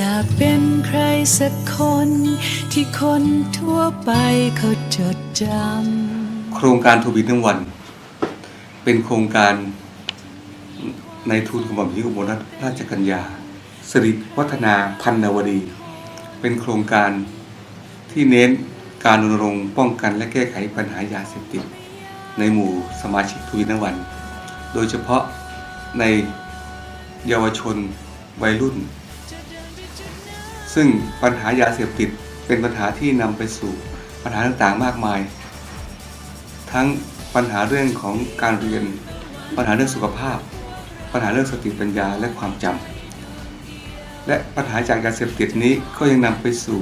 อยากเป็นใครสักคนที่คนทั่วไปเขาจดจำ โครงการทูบีทั้งวัน เป็นโครงการในทุนกระหม่อมหญิงอุบลรัตนราชกัญญาสิริวัฒนาพันนวดี เป็นโครงการที่เน้นการรณรงค์ป้องกันและแก้ไขปัญหายาเสพติด ในหมู่สมาชิกทูบีทั้งวัน โดยเฉพาะในเยาวชนวัยรุ่น ซึ่งปัญหายาเสพติดเป็นปัญหาที่นำไปสู่ปัญหาต่างๆมากมาย ทั้งปัญหาเรื่องของการเรียน ปัญหาเรื่องสุขภาพ ปัญหาเรื่องสติปัญญาและความจำและปัญหาจากยาเสพติดนี้ก็ยังนำไปสู่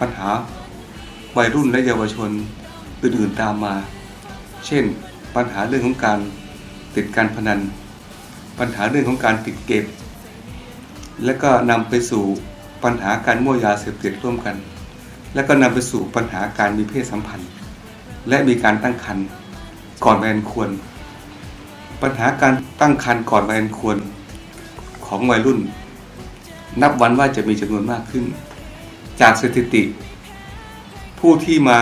ปัญหาวัยรุ่นและเยาวชนอื่นๆตามมา เช่น ปัญหาเรื่องของการติดการพนัน ปัญหาเรื่องของการติดเกมและก็นำไปสู่ ปัญหาการมั่วยาเสพติดร่วมกัน และก็นำไปสู่ปัญหาการมีเพศสัมพันธ์ และมีการตั้งครรภ์ก่อนวัยอันควร ปัญหาการตั้งครรภ์ก่อนวัยอันควรของวัยรุ่น นับวันว่าจะมีจำนวนมากขึ้น จากสถิติ ผู้ที่มา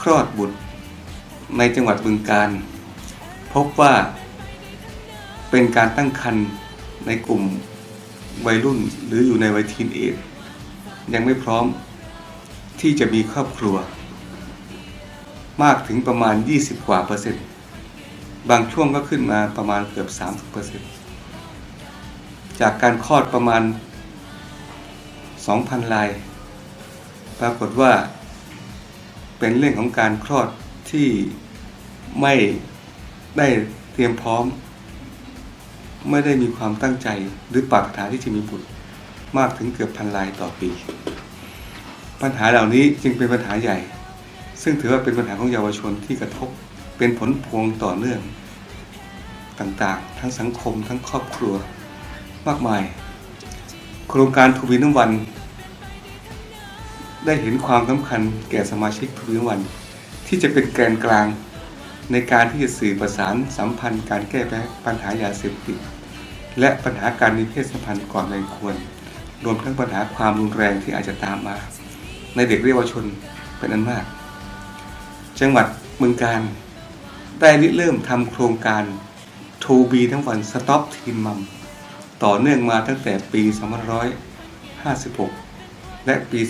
คลอดบุตรในจังหวัดบึงการ พบว่าเป็นการตั้งครรภ์ในกลุ่ม วัยรุ่นหรืออยู่ในวัยทีนเอจยังไม่พร้อมที่จะมีครอบครัว มากถึงประมาณ 20 กว่าเปอร์เซ็นต์ บางช่วงก็ขึ้นมาประมาณเกือบ 30เปอร์เซ็นต์ จากการคลอดประมาณ 2,000 ลาย ปรากฏว่า เป็นเรื่องของการคลอดที่ไม่ได้เตรียมพร้อม ไม่ได้มีความตั้งใจหรือปรารถนาที่จะมีบุตรมากถึงเกือบพันลายต่อปี ปัญหาเหล่านี้จึงเป็นปัญหาใหญ่ ซึ่งถือว่าเป็นปัญหาของเยาวชนที่กระทบเป็นผลพวงต่อเนื่อง ต่างๆ ทั้งสังคมทั้งครอบครัวมากมาย โครงการทูบีน้ำวัน ได้เห็นความสำคัญแก่สมาชิกทูบีน้ำวัน ที่จะเป็นแกนกลาง ในการที่จะสื่อประสานสัมพันธ์การแก้ปัญหายาเสพติดและปัญหาการมีเพศสัมพันธ์ก่อนวัยควร รวมทั้งปัญหาความรุนแรงที่อาจจะตามมา ในเด็กเยาวชนเป็นอันมาก จังหวัดเมืองการได้ริเริ่มทำโครงการทูบีทั้งวันสต็อปทีนมัมต่อเนื่องมาตั้งแต่ปี 2556 และปี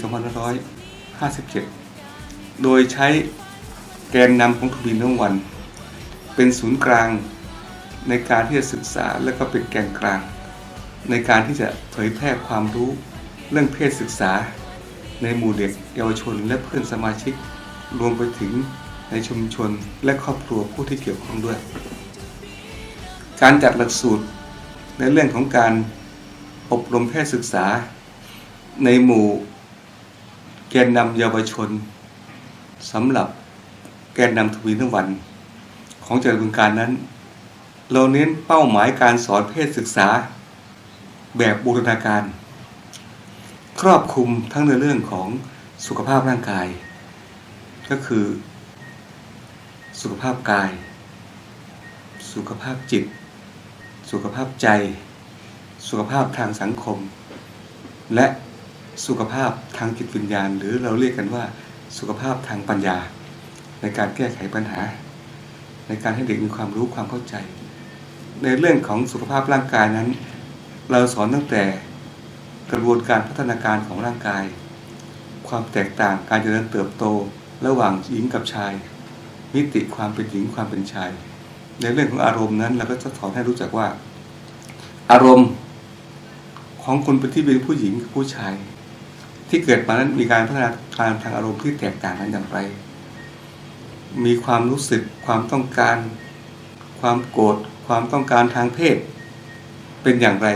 2557 โดยใช้ แกนนำของทูบีทั้งวัน เป็นศูนย์กลางในการที่จะศึกษาและก็เป็นแกนกลาง ในการที่จะเผยแพร่ความรู้เรื่องเพศศึกษา ในหมู่เด็กเยาวชน และเพื่อนสมาชิก รวมไปถึงในชุมชนและครอบครัวผู้ที่เกี่ยวข้องด้วย การจัดหลักสูตรในเรื่องของการอบรมเพศศึกษา ในหมู่แกนนำเยาวชนสำหรับ กนนำทวีทั้งวัน ของจังหวัดบึงการนั้น เราเน้นเป้าหมายการสอนเพศศึกษา แบบบูรณาการ ครอบคลุมทั้งในเรื่องของสุขภาพร่างกาย ก็คือ สุขภาพกาย สุขภาพจิต สุขภาพใจ สุขภาพทางสังคม และสุขภาพทางจิตวิญญาณ หรือเราเรียกกันว่าสุขภาพทางปัญญา ในการแก้ไขปัญหา ในการให้เด็กมีความรู้ความเข้าใจ ในเรื่องของสุขภาพร่างกายนั้น เราสอนตั้งแต่กระบวนการพัฒนาการของร่างกาย ความแตกต่างการเจริญเติบโต ระหว่างหญิงกับชาย มิติความเป็นหญิงความเป็นชาย ในเรื่องของอารมณ์นั้นเราก็จะสอนให้รู้จักว่า อารมณ์ของคนเป็นที่เป็นผู้หญิงกับผู้ชาย ที่เกิดมานั้นมีการพัฒนาการทางอารมณ์ที่แตกต่างกันอย่างไร มีความรู้สึกความต้องการ ความโกรธความต้องการทางเพศ เป็นอย่างไร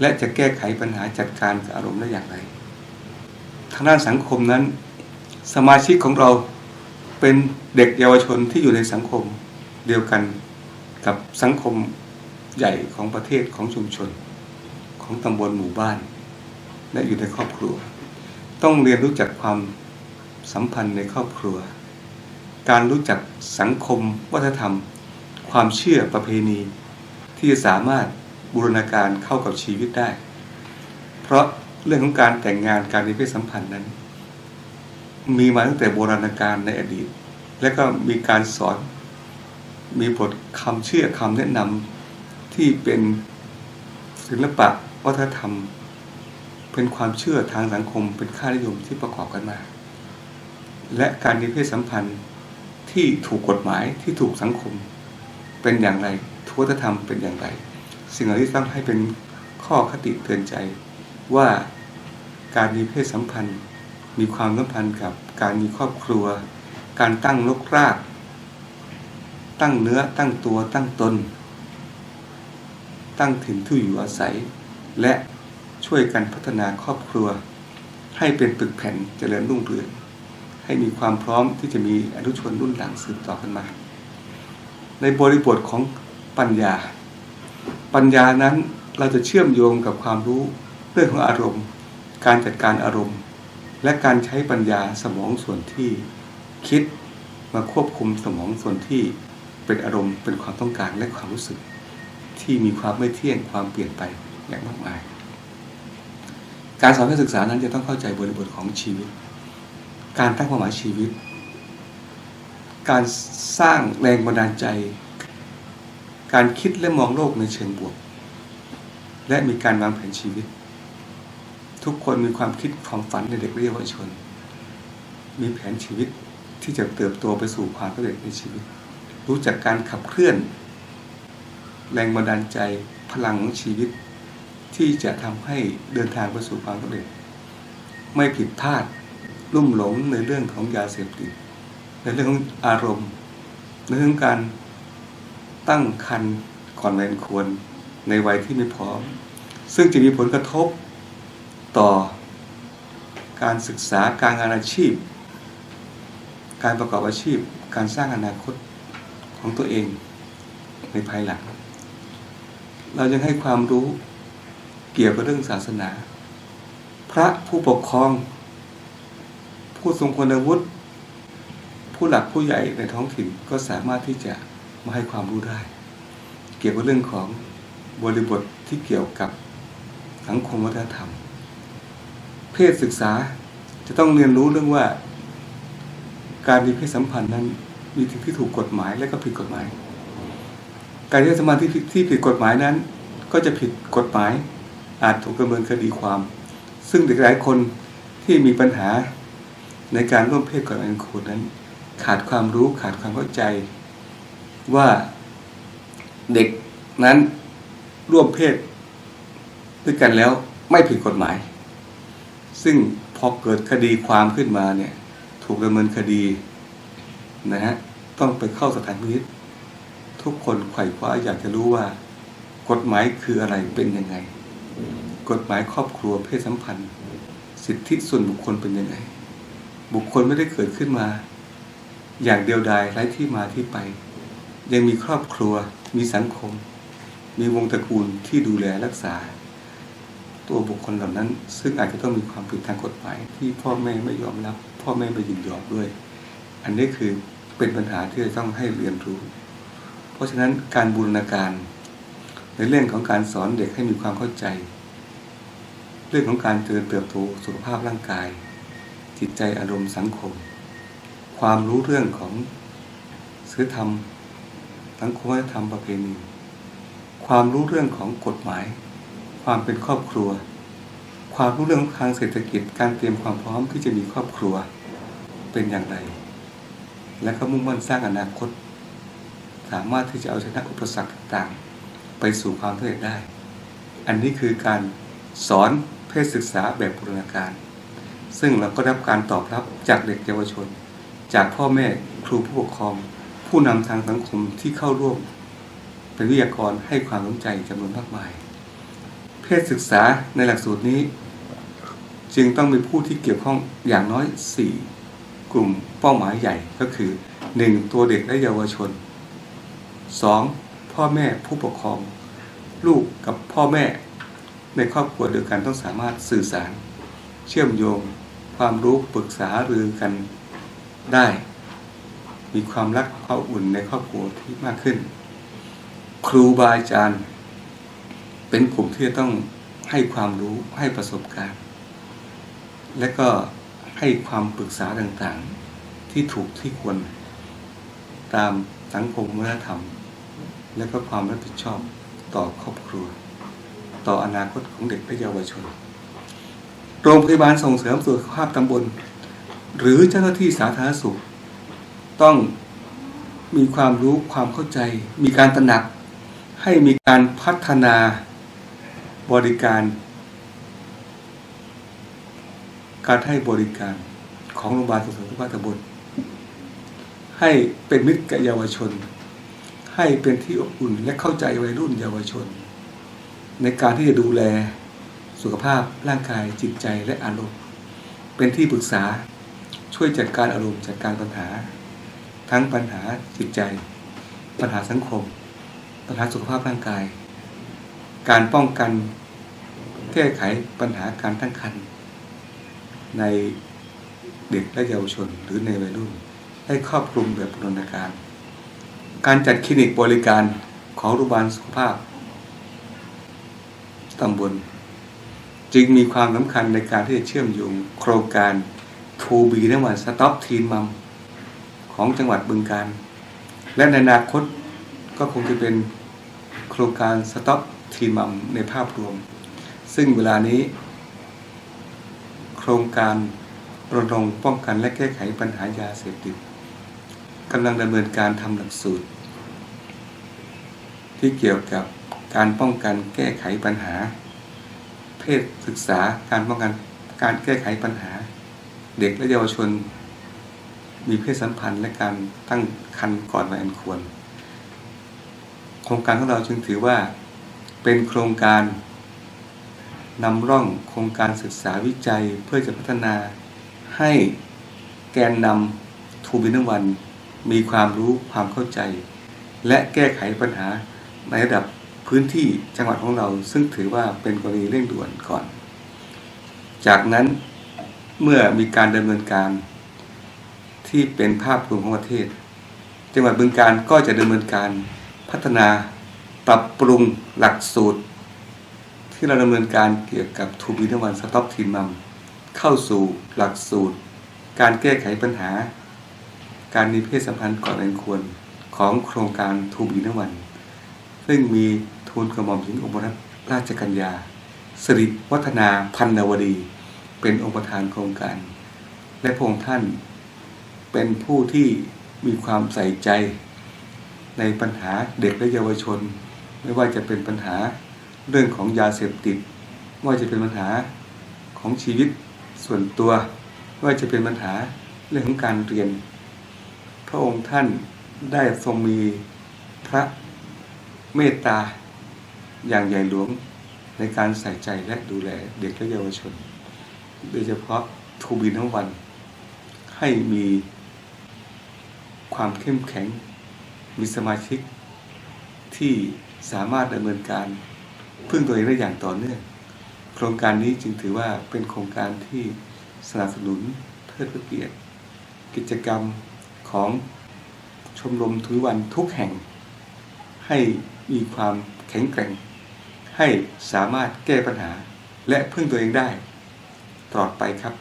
และจะแก้ไขปัญหาจัดการกับอารมณ์ได้อย่างไร ทางด้านสังคมนั้น สมาชิกของเราเป็นเด็กเยาวชนที่อยู่ในสังคมเดียวกันกับสังคมใหญ่ของประเทศของชุมชน ของตำบลหมู่บ้าน และอยู่ในครอบครัว ต้องเรียนรู้จักความสัมพันธ์ในครอบครัว การรู้จักสังคม วัฒนธรรม ความเชื่อประเพณี ที่จะสามารถบูรณาการเข้ากับชีวิตได้ เพราะเรื่องของการแต่งงานการมีเพศสัมพันธ์นั้น มีมาตั้งแต่โบราณกาลในอดีต และก็มีการสอน มีบทคำเชื่อคำแนะนำที่เป็นศิลปะวัฒนธรรม เป็นความเชื่อทางสังคมเป็นค่านิยมที่ประกอบกันมา และการมีเพศสัมพันธ์ ที่ถูกกฎหมายที่ถูกสังคม เป็นอย่างไรทุวัฒนธรรมเป็นอย่างไร สิ่งเหล่านี้ต้องให้เป็นข้อคติเตือนใจ ว่าการมีเพศสัมพันธ์ มีความสัมพันธ์กับการมีครอบครัว การตั้งลกราก ตั้งเนื้อตั้งตัวตั้งตน ตั้งถิ่นที่อยู่อาศัย และช่วยกันพัฒนาครอบครัว ให้เป็นปึกแผ่นเจริญรุ่งเรือง ให้มีความพร้อมที่จะมีอนุชนรุ่นหลังสืบต่อกันมา ในบริบทของปัญญา ปัญญานั้นเราจะเชื่อมโยงกับความรู้เรื่องของอารมณ์ การจัดการอารมณ์ และการใช้ปัญญาสมองส่วนที่คิดมาควบคุมสมองส่วนที่เป็นอารมณ์เป็นความต้องการและความรู้สึก ที่มีความไม่เที่ยงความเปลี่ยนไปอย่างมากมาย การสอนการศึกษานั้นจะต้องเข้าใจบริบทของชีวิต การตั้งเป้าหมายชีวิต การสร้างแรงบันดาลใจ การคิดและมองโลกในเชิงบวก และมีการวางแผนชีวิต ทุกคนมีความคิดความฝันในเด็กและเยาวชน มีแผนชีวิตที่จะเติบโตไปสู่ความสำเร็จในชีวิต รู้จักการขับเคลื่อน แรงบันดาลใจพลังของชีวิต ที่จะทำให้เดินทางไปสู่ความสำเร็จ ไม่ผิดพลาด ลุ่มหลงในเรื่องของยาเสพติด ในเรื่องของอารมณ์ ในเรื่องการตั้งคันก่อนวัยควรในวัยที่ไม่พร้อม ซึ่งจะมีผลกระทบต่อการศึกษาการงานอาชีพ การประกอบอาชีพ การสร้างอนาคตของตัวเองในภายหลัง เรายังให้ความรู้เกี่ยวกับเรื่องศาสนา พระผู้ปกครอง ผู้ทรงคุณวุฒิผู้หลักผู้ใหญ่ในท้องถิ่นก็สามารถที่จะมาให้ความรู้ได้ เกี่ยวกับเรื่องของบริบทที่เกี่ยวกับสังคมวัฒนธรรม เพศศึกษาจะต้องเรียนรู้เรื่องว่า การมีเพศสัมพันธ์นั้นมีสิ่งที่ถูกกฎหมายและก็ผิดกฎหมาย การมีเพศสัมพันธ์ที่ผิดที่ผิดกฎหมายนั้น ก็จะผิดกฎหมายอาจถูกดำเนินคดีความ ซึ่งเด็กหลายคนที่มีปัญหา ในการร่วมเพศกับอันคูนั้น ขาดความรู้ขาดความเข้าใจว่าเด็กนั้นร่วมเพศด้วยกันแล้วไม่ผิดกฎหมาย ซึ่งพอเกิดคดีความขึ้นมาเนี่ยถูกดำเนินคดีนะฮะต้องไปเข้าสถานพินิษทุกคนไขว่คว้าอยากจะรู้ว่า กฎหมายคืออะไรเป็นยังไง กฎหมายครอบครัวเพศสัมพันธ์ สิทธิส่วนบุคคลเป็นยังไง บุคคลไม่ได้เกิดขึ้นมา อย่างเดียวดายไร้ที่มาที่ไป ยังมีครอบครัว มีสังคม มีวงตระกูลที่ดูแลรักษา ตัวบุคคลเหล่านั้น ซึ่งอาจจะต้องมีความผิดทางกฎหมาย ที่พ่อแม่ไม่ยอมรับ พ่อแม่ไม่ยินยอมด้วย อันนี้คือเป็นปัญหาที่จะต้องให้เรียนรู้ เพราะฉะนั้นการบูรณาการ ในเรื่องของการสอนเด็กให้มีความเข้าใจ เรื่องของการเจริญเติบโตสุขภาพร่างกาย จิตใจอารมณ์สังคม ความรู้เรื่องของศีลธรรมสังคมวัฒนธรรมประเพณี ความรู้เรื่องของกฎหมาย ความเป็นครอบครัว ความรู้เรื่องทางเศรษฐกิจการเตรียมความพร้อมที่จะมีครอบครัวเป็นอย่างไร และก็มุ่งมั่นสร้างอนาคต สามารถที่จะเอาชนะอุปสรรคต่างๆ ไปสู่ความสำเร็จได้ อันนี้คือการสอนเพศศึกษาแบบบูรณาการ ซึ่งเราก็รับการตอบรับจากเด็กเยาวชน จากพ่อแม่ครูผู้ปกครอง ผู้นำทางสังคมที่เข้าร่วม เป็นวิทยากรให้ความสนใจจำนวนมากมาย เพศศึกษาในหลักสูตรนี้ จึงต้องมีผู้ที่เกี่ยวข้องอย่างน้อย 4 กลุ่มเป้าหมายใหญ่ก็คือ 1. ตัวเด็กและเยาวชน 2. พ่อแม่ผู้ปกครอง ลูกกับพ่อแม่ในครอบครัวเดียวกันต้องสามารถสื่อสาร เชื่อมโยง ความรู้ปรึกษาหรือกันได้ มีความรักความอบอุ่นในครอบครัวที่มากขึ้น ครูบาอาจารย์ เป็นกลุ่มที่จะต้องให้ความรู้ให้ประสบการณ์ และก็ให้ความปรึกษาต่างๆ ที่ถูกที่ควรตามสังคมวัฒนธรรม และก็ความรับผิดชอบต่อครอบครัว ต่ออนาคตของเด็กและเยาวชน โรงพยาบาลส่งเสริมสุขภาพตำบล หรือเจ้าหน้าที่สาธารณสุข ต้องมีความรู้ความเข้าใจ มีการตระหนัก ให้มีการพัฒนาบริการ การให้บริการของโรงพยาบาลส่งเสริมสุขภาพตำบล ให้เป็นมิตรกับเยาวชน ให้เป็นที่อบอุ่นและเข้าใจวัยรุ่นเยาวชน ในการที่จะดูแล สุขภาพร่างกายจิตใจและอารมณ์ เป็นที่ปรึกษาช่วยจัดการอารมณ์จัดการปัญหา ทั้งปัญหาจิตใจ ปัญหาสังคม ปัญหาสุขภาพร่างกาย การป้องกันแก้ไขปัญหาการตั้งครรภ์ในเด็กและเยาวชนหรือในวัยรุ่น ให้ครอบคลุมแบบบูรณาการ การจัดคลินิกบริการของโรงพยาบาลสุขภาพตำบล จึงมีความสำคัญในการที่จะเชื่อมโยงโครงการทูบีนวันสต็อปทีนมัมของจังหวัดบึงการ และในอนาคตก็คงจะเป็นโครงการสต็อปทีนมัมในภาพรวม ซึ่งเวลานี้ โครงการรณรงค์ป้องกันและแก้ไขปัญหายาเสพติดกำลังดำเนินการทำหลักสูตร ที่เกี่ยวกับการป้องกันแก้ไขปัญหา เพศศึกษาการป้องกันการแก้ไขปัญหา เด็กและเยาวชน มีเพศสัมพันธ์และการตั้งครรภ์ก่อนวัยอันควร โครงการของเราจึงถือว่าเป็นโครงการนำร่องโครงการศึกษาวิจัยเพื่อจะพัฒนาให้แกนนำทูบินวัน มีความรู้ความเข้าใจ และแก้ไขปัญหาในระดับ พื้นที่จังหวัดของเรา ซึ่งถือว่าเป็นกรณีเร่งด่วนก่อน จากนั้นเมื่อมีการดำเนินการที่เป็นภาพรวมของประเทศ จังหวัดบึงการก็จะดำเนินการพัฒนาปรับปรุงหลักสูตร ที่เราดำเนินการเกี่ยวกับทูบีนวันสต็อปทีมัมเข้าสู่หลักสูตร การแก้ไขปัญหา การมีเพศสัมพันธ์ก่อนอันควรของโครงการทูบีนวัน ซึ่งมี ทูลกระหม่อมหญิงอุบลรัตนราชกัญญาสิริวัฒนาพันนวดี เป็นองค์ประธานโครงการ และพระองค์ท่านเป็นผู้ที่มีความใส่ใจ ในปัญหาเด็กและเยาวชน ไม่ว่าจะเป็นปัญหาเรื่องของยาเสพติดไม่ว่าจะเป็นปัญหาของชีวิตส่วนตัวไม่ว่าจะเป็นปัญหาเรื่องของการเรียน พระองค์ท่านได้ทรงมีพระเมตตา อย่างใหญ่หลวงในการใส่ใจและดูแลเด็กและเยาวชน โดยเฉพาะทูบีทั้งวัน ให้มีความเข้มแข็ง มีสมาชิกที่สามารถดำเนินการพึ่งตัวเองได้อย่างต่อเนื่อง โครงการนี้จึงถือว่าเป็นโครงการที่สนับสนุนเทิดพระเกียรติ กิจกรรมของชมรมทุกวันทุกแห่ง ให้มีความแข็งแกร่ง ให้สามารถแก้ปัญหาและพึ่งตัวเองได้ ตลอดไปครับ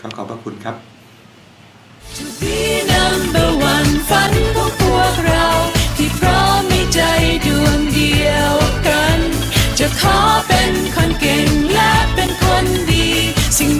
ขอขอบพระคุณครับ To be number one ฝันของพวกเรา ที่พร้อมมีใจดวงเดียวกัน จะขอเป็นคนเก่งและเป็นคนดี สิ่ง